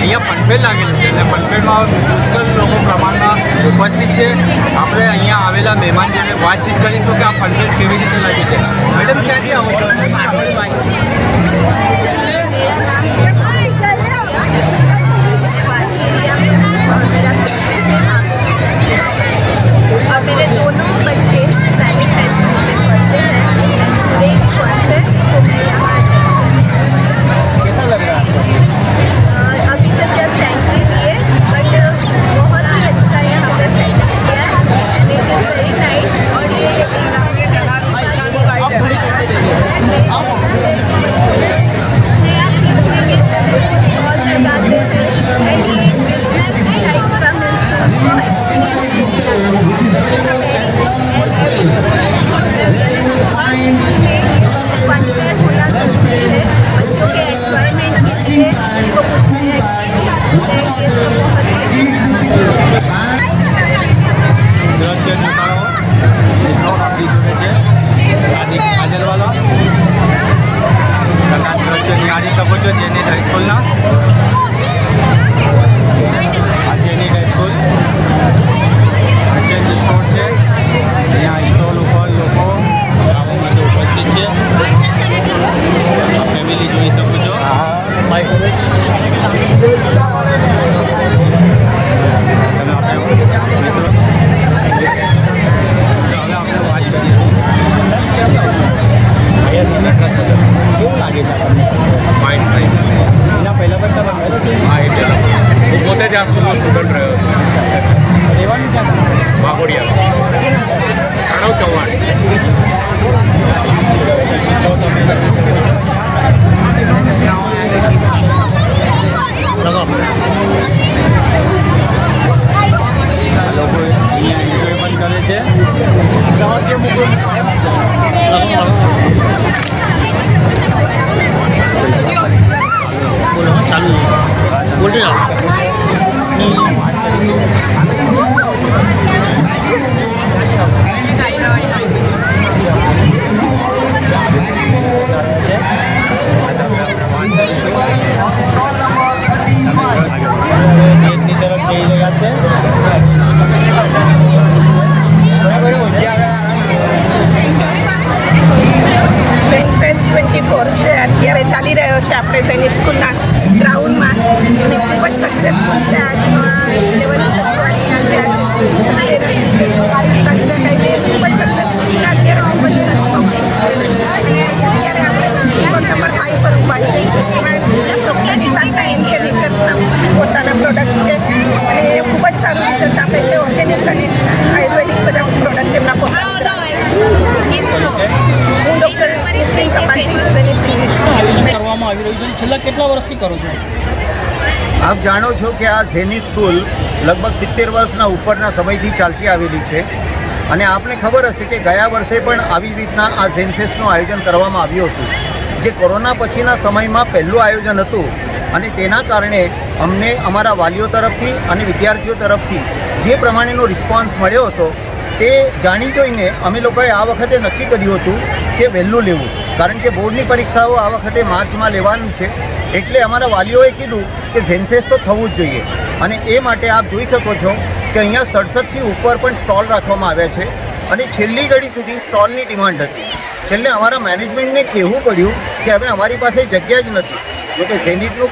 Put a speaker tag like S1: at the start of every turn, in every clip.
S1: અહીંયા પનફેલ લાગેલું છે અને પનફેલમાં પુષ્કળ લોકો પ્રમાણમાં ઉપસ્થિત છે. આપણે અહીંયા આવેલા મહેમાન જોડે વાતચીત કરીશું કે આ પનફેલ કેવી રીતે લાગે છે. મેડમ, ક્યાંથી આવો છો?
S2: और
S3: award.
S4: કરવામાં આવી રહ્યું છે. છેલ્લા કેટલા વર્ષથી કરો છો?
S5: આપ જાણો છો કે આ ઝેની સ્કૂલ લગભગ સિત્તેર વર્ષના ઉપરના સમયથી ચાલતી આવેલી છે. અને આપને ખબર હશે કે ગયા વર્ષે પણ આવી રીતના આ ઝેન ફેસ્ટનું આયોજન કરવામાં આવ્યું હતું. જે કોરોના પછીના સમયમાં પહેલું આયોજન હતું. અને તેના કારણે અમને અમારા વાલીઓ તરફથી અને વિદ્યાર્થીઓ તરફથી જે પ્રમાણેનો રિસ્પોન્સ મળ્યો હતો, તે જાણી જોઈને અમે લોકોએ આ વખતે નક્કી કર્યું હતું કે વહેલું લેવું. કારણ કે બોર્ડની પરીક્ષાઓ આ વખતે માર્ચમાં લેવાની છે. એટલે અમારા વાલીઓએ કીધું કે ઝેનફેસ તો થવું જ જોઈએ. અને એ માટે આપ જોઈ શકો છો કે અહીંયા સડસઠથી ઉપર પણ સ્ટોલ રાખવામાં આવ્યા છે. અને છેલ્લી ઘડી સુધી સ્ટોલની ડિમાન્ડ હતી. છેલ્લે અમારા મેનેજમેન્ટને કહેવું પડ્યું કે હવે અમારી પાસે જગ્યા જ નથી. જો કે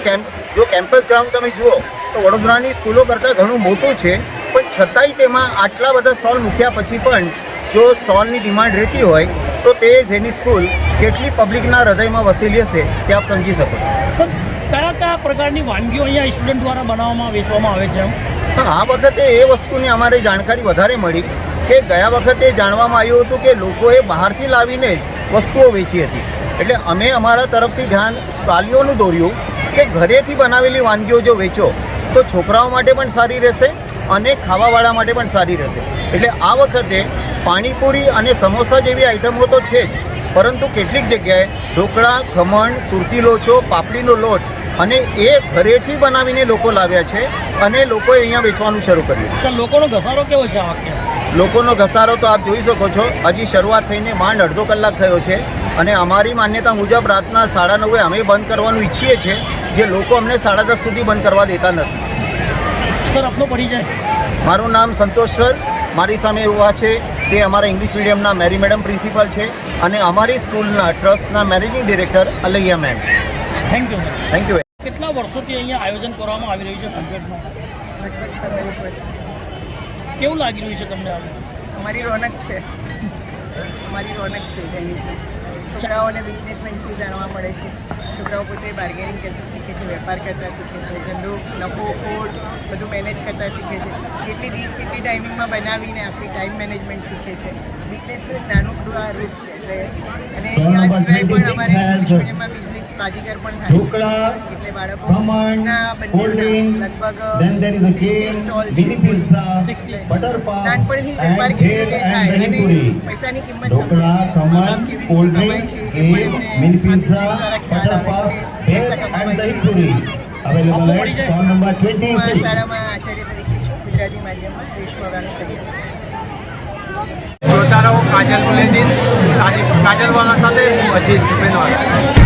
S5: કેમ્પ જો કેમ્પસ ગ્રાઉન્ડ તમે જુઓ, તો વડોદરાની સ્કૂલો કરતાં ઘણું મોટું છે. પણ છતાંય તેમાં આટલા બધા સ્ટોલ મૂક્યા પછી પણ જો સ્ટોલની ડિમાન્ડ રહેતી હોય, તો તે જેની સ્કૂલ કેટલી પબ્લિકના હૃદયમાં વસેલી હશે તે આપ સમજી શકો.
S4: સર કયા કયા પ્રકારની વાનગીઓ અહીંયા સ્ટુડન્ટ દ્વારા બનાવવામાં વેચવામાં આવે છે એમ?
S5: આ વખતે એ વસ્તુની અમારે જાણકારી વધારે મળી કે ગયા વખતે જાણવામાં આવ્યું હતું કે લોકોએ બહારથી લાવીને જ વસ્તુઓ વેચી હતી. એટલે અમે અમારા તરફથી ધ્યાન વાલીઓનું દોર્યું કે ઘરેથી બનાવેલી વાનગીઓ જો વેચો તો છોકરાઓ માટે પણ સારી રહેશે અને ખાવાવાળા માટે પણ સારી રહેશે. એટલે આ વખતે પાણીપુરી અને સમોસા જેવી આઇટમો તો છે જ પરંતુ કેટલીક જગ્યાએ ઢોકળા ખમણ સુરતી લોચો પાપડીનો લોટ અને એ ઘરેથી બનાવીને લોકો લાવ્યા છે અને લોકોએ અહીંયા વેચવાનું શરૂ કર્યું.
S4: લોકોનો ઘસારો કેવો છે આ
S5: લોકોનો ઘસારો તો આપ જોઈ શકો છો હજી શરૂઆત થઈને માંડ અડધો કલાક થયો છે અને અમારી માન્યતા મુજબ રાતના સાડા નવે અમે બંધ કરવાનું ઈચ્છીએ છીએ જે લોકો અમને સાડા દસ સુધી બંધ કરવા દેતા નથી.
S4: સર આપનો પરિચય?
S5: મારું નામ સંતોષ સર મારી સામે એવા છે તે અમારા ઇંગ્લિશ મીડિયમના મેરી મેડમ પ્રિન્સિપલ છે અને અમારી સ્કૂલના ટ્રસ્ટના managing director અલૈયા
S4: ma'am thank you
S5: thank you
S4: કેટલા વર્ષોથી અહીંયા આયોજન કરવામાં આવી રહ્યું છે ક્રિકેટનું કેવું લાગી રહ્યું છે તમને
S3: અમારી રોનક છે. અમારી રોનક છે જેની. છોકરાઓને બિઝનેસમેન વિશે જાણવા મળે છે. છોકરાઓ પોતે બાર્ગેનિંગ કરતા શીખે છે વેપાર કરતા શીખે છે ધંધો નફો ખોટ બધું મેનેજ કરતા શીખે છે. કેટલી ડીશ કેટલી ટાઈમિંગમાં બનાવીને આપણી ટાઈમ મેનેજમેન્ટ શીખે છે. બિઝનેસ એક નાનકડું આ રૂપ છે એટલે અને આ સિવાય પણ અમારે બિઝનેસ બાજીગર પણ થાય એટલે બાળકો
S6: ખમણ,
S3: ના
S6: cold drink,
S3: બંનેના લગભગ
S6: then there is a game,
S3: stall છે.
S6: mini pizza,
S4: Sixty.
S6: butter puff,
S3: નાનપણથી વેપાર કેવી
S6: bhel
S3: રીતે
S6: and
S3: થાય? અને પૈસાની કિંમત. કેવી રીતે
S6: and dahi puri. Available at stall number
S3: હું
S6: 26.
S3: છું ગુજરાતી માધ્યમમાં રેશમાવાનું સૈયદ
S1: જોતા રહો કાજલ મુલેદીન સાથે હું અજીઝ ભૂપેન્દ્રવાલા